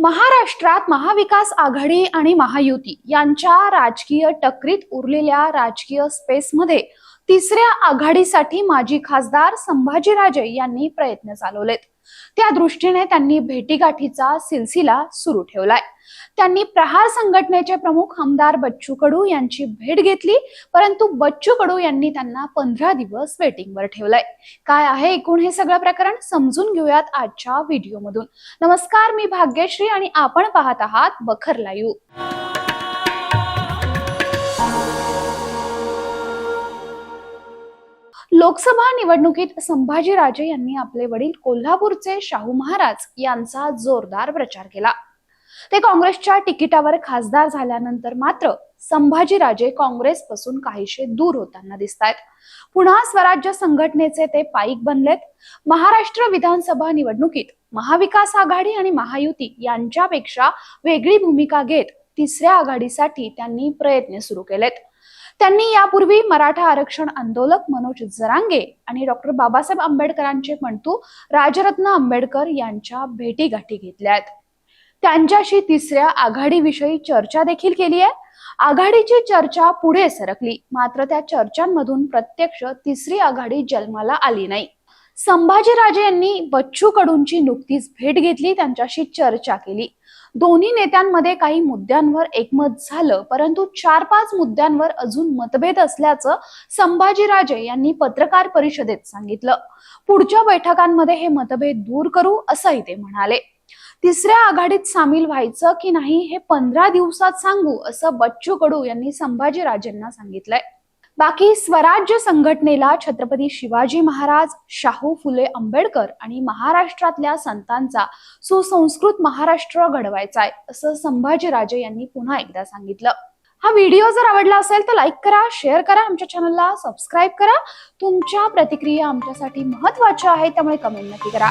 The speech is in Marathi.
महाराष्ट्रात महाविकास आघाडी आणि महायुती यांच्या राजकीय टकरीत उरलेल्या राजकीय स्पेसमध्ये तिसऱ्या आघाडीसाठी माजी खासदार संभाजीराजे यांनी प्रयत्न चालवलेत. त्या दृष्टीने त्यांनी भेटीगाठीचा सिलसिला सुरू ठेवलाय. त्यांनी प्रहार संघटनेचे प्रमुख आमदार बच्चू कडू यांची भेट घेतली परंतु बच्चू कडू यांनी त्यांना पंधरा दिवस वेटिंगवर ठेवलंय. काय आहे एकूण हे सगळं प्रकरण? समजून घेऊयात आजच्या व्हिडिओमधून नमस्कार मी भाग्यश्री आणि आपण पाहत आहात बखर लाईव्ह. लोकसभा निवडणुकीत संभाजीराजे यांनी आपले वडील कोल्हापूरचे शाहू महाराज यांचा जोरदार प्रचार केला. ते काँग्रेसच्या तिकिटावर खासदार झाल्यानंतर मात्र संभाजीराजे काँग्रेसपासून काहीशे दूर होताना दिसतायत. पुन्हा स्वराज्य संघटनेचे ते पाईक बनलेत. महाराष्ट्र विधानसभा निवडणुकीत महाविकास आघाडी आणि महायुती यांच्यापेक्षा वेगळी भूमिका घेत तिसऱ्या आघाडीसाठी त्यांनी प्रयत्न सुरू केलेत. त्यांनी यापूर्वी मराठा आरक्षण आंदोलक मनोज जरांगे आणि डॉक्टर बाबासाहेब आंबेडकरांचे म्हणतू राजरत्न आंबेडकर यांच्या भेटीगाठी घेतल्या आहेत त्यांच्याशी तिसऱ्या आघाडीविषयी चर्चा देखील केली आहे. आघाडीची चर्चा पुढे सरकली मात्र त्या चर्चांमधून प्रत्यक्ष तिसरी आघाडी जन्माला आली नाही. संभाजीराजे यांनी बच्चू कडूंची नुकतीच भेट घेतली त्यांच्याशी चर्चा केली. दोन्ही नेत्यांमध्ये काही मुद्द्यांवर एकमत झालं परंतु चार पाच मुद्द्यांवर अजून मतभेद असल्याचं संभाजीराजे यांनी पत्रकार परिषदेत सांगितलं. पुढच्या बैठकांमध्ये हे मतभेद दूर करू असंही ते म्हणाले. तिसऱ्या आघाडीत सामील व्हायचं की नाही हे पंधरा दिवसात सांगू असं बच्चू कडू यांनी संभाजीराजेंना सांगितलंय. बाकी स्वराज्य संघटनेला छत्रपती शिवाजी महाराज शाहू फुले आंबेडकर आणि महाराष्ट्रातल्या संतांचा सुसंस्कृत महाराष्ट्र घडवायचा आहे असं संभाजीराजे यांनी पुन्हा एकदा सांगितलं. हा व्हिडिओ जर आवडला असेल तर लाईक करा शेअर करा आमच्या चॅनलला सबस्क्राईब करा. तुमच्या प्रतिक्रिया आमच्यासाठी महत्त्वाच्या आहेत त्यामुळे कमेंट नक्की करा.